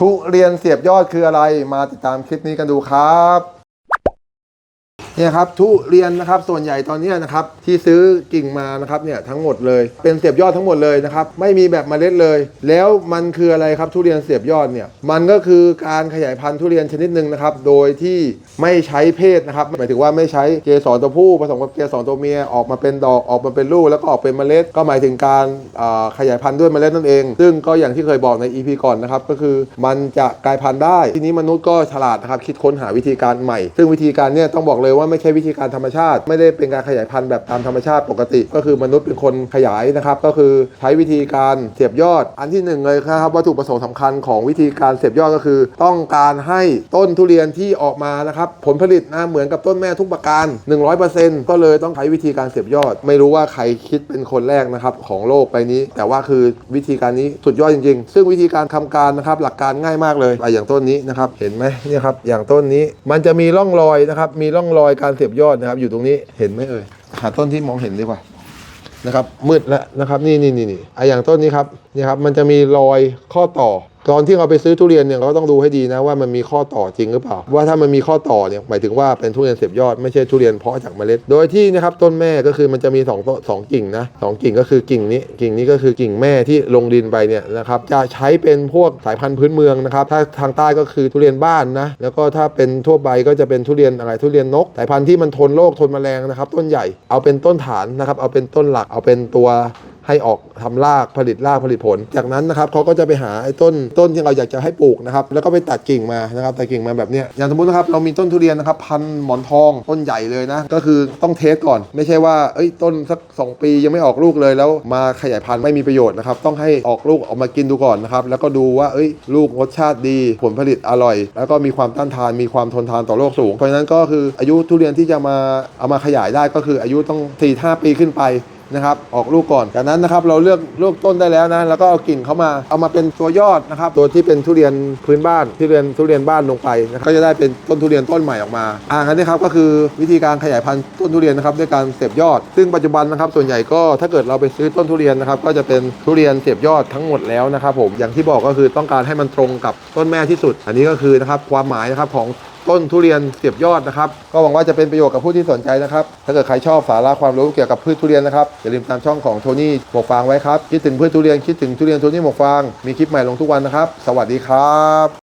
ทุเรียนเสียบยอดคืออะไร มาติดตามคลิปนี้กันดูครับ เนี่ยครับทุเรียนนะครับส่วนใหญ่ตอนนี้นะครับที่ซื้อกิ่งมานะครับเนี่ยทั้งหมดเลย เป็นเสียบยอดทั้งหมดเลยนะครับไม่มีแบบเมล็ดเลย แล้วมันคืออะไรครับทุเรียนเสียบยอดเนี่ยมันก็คือการขยายพันธุ์ทุเรียนชนิดหนึ่งนะครับโดยที่ไม่ใช้เพศนะครับหมายถึงว่าไม่ใช้เกสรตัวผู้ผสมกับเกสรตัวเมียออกมาเป็นดอกออกมาเป็นลูกแล้วก็ออกเป็นเมล็ด ก็หมายถึงการขยายพันธุ์ด้วยเมล็ดนั่นเอง ซึ่งก็อย่างที่เคยบอกใน EP ก่อนนะครับก็คือมันจะกลายพันธุ์ได้ ทีนี้มนุษย์ก็ฉลาดนะครับคิดค้นหาวิธีการใหม่ ซึ่งวิธีการเนี่ยต้องบอกเลยว่าไม่ใช่วิธีการธรรมชาติ ไม่ได้เป็นการขยายพันธุ์แบบตามธรรมชาติปกติ ก็คือมนุษย์เป็นคนขยายนะครับ ก็คือใช้วิธีการเสียบยอด อันที่หนึ่งเลยครับวัตถุประสงค์สำคัญของวิธีการเสียบยอดก็คือ ต้องการให้ต้นทุเรียนที่ออกมานะครับผลผลิตนะเหมือนกับต้นแม่ทุกประการ 100%ก็เลยต้องใช้วิธีการเสียบยอด ไม่รู้ว่าใครคิดเป็นคนแรกนะครับของโลกไปนี้ แต่ว่าคือวิธีการนี้สุดยอดจริงๆ ซึ่งวิธีการทำการนะครับหลักการง่ายมากเลยอะอย่างต้นนี้นะครับเห็นไหมเนี่ยครับอย่างต้นนี้มันจะมีร่องรอยนะครับมีร่องรอยการเสียบยอดนะครับ อยู่ตรงนี้เห็นไหมเอ่ยหาต้นที่มองเห็นดีกว่านะครับมืดแล้วนะครับนี่นี่นี่นี่ไอะอย่างต้นนี้ครับนี่ครับมันจะมีรอยข้อต่อ ตอนที่เราไปซื้อทุเรียนเนี่ยเราก็ต้องดูให้ดีนะว่ามันมีข้อต่อจริงหรือเปล่า ว่าถ้ามันมีข้อต่อเนี่ยหมายถึงว่าเป็นทุเรียนเสียบยอดไม่ใช่ทุเรียนเพาะจากเมล็ด โดยที่นะครับต้นแม่ก็คือมันจะมีสองสองกิ่งนะสองกิ่งก็คือกิ่งนี้กิ่งนี้ก็คือกิ่งแม่ที่ลงดินไปเนี่ยนะครับจะใช้เป็นพวกสายพันธุ์พื้นเมืองนะครับถ้าทางใต้ก็คือทุเรียนบ้านนะแล้วก็ถ้าเป็นทั่วไปก็จะเป็นทุเรียนอะไรทุเรียนนก สายพันธุ์ที่มันทนโรคทนแมลงนะครับต้นใหญ่เอาเป็นต้นฐานนะครับเอาเป็นต้นหลักเอาเป็นตัว ให้ออกทำรากผลิตรากผลิตผล จากนั้นนะครับเขาก็จะไปหาไอ้ต้นต้นที่เราอยากจะให้ปลูกนะครับแล้วก็ไปตัดกิ่งมานะครับตัดกิ่งมาแบบเนี้ยอย่างสมมตินะครับเรามีต้นทุเรียนนะครับพันหมอนทองต้นใหญ่เลยนะก็คือต้องเทสก่อน ไม่ใช่ว่าเอ้ยต้นสัก 2 ปียังไม่ออกลูกเลยแล้วมาขยายพันธุ์ไม่มีประโยชน์นะครับต้องให้ออกลูกออกมากินดูก่อนนะครับแล้วก็ดูว่าเอ้ยลูกรสชาติดี ผลผลิตอร่อย แล้วก็มีความต้านทานมีความทนทานต่อโรคสูงเพราะฉะนั้นก็คืออายุทุเรียนที่จะมาเอามาขยายได้ก็คืออายุต้อง4-5ปีขึ้นไป นะครับออกลูกก่อน จากนั้นนะครับเราเลือกลือกต้นได้แล้วนะแล้วก็เอากิ่งเข้ามาเอามาเป็นตัวยอดนะครับตัวที่เป็นทุเรียนพื้นบ้านทุเรียนทุเรียนบ้านลงไปนะก็จะได้เป็นต้นทุเรียนต้นใหม่ออกมาอ่าอันนี้ครับก็คือวิธีการขยายพันธุ์ต้นทุเรียนนะครับด้วยการเสียบยอด ซึ่งปัจจุบันนะครับส่วนใหญ่ก็ถ้าเกิดเราไปซื้อต้นทุเรียนนะครับก็จะเป็นทุเรียนเสียบยอดทั้งหมดแล้วนะครับผมอย่างที่บอกก็คือต้องการให้มันตรงกับต้นแม่ที่สุด อันนี้ก็คือนะครับความหมายนะครับของ ต้นทุเรียนเสียบยอดนะครับ ก็หวังว่าจะเป็นประโยชน์กับผู้ที่สนใจนะครับ ถ้าเกิดใครชอบสาระความรู้เกี่ยวกับพืชทุเรียนนะครับ อย่าลืมตามช่องของโทนี่หมวกฟางไว้ครับ คิดถึงพืชทุเรียนคิดถึงทุเรียนโทนี่หมวกฟาง มีคลิปใหม่ลงทุกวันนะครับ สวัสดีครับ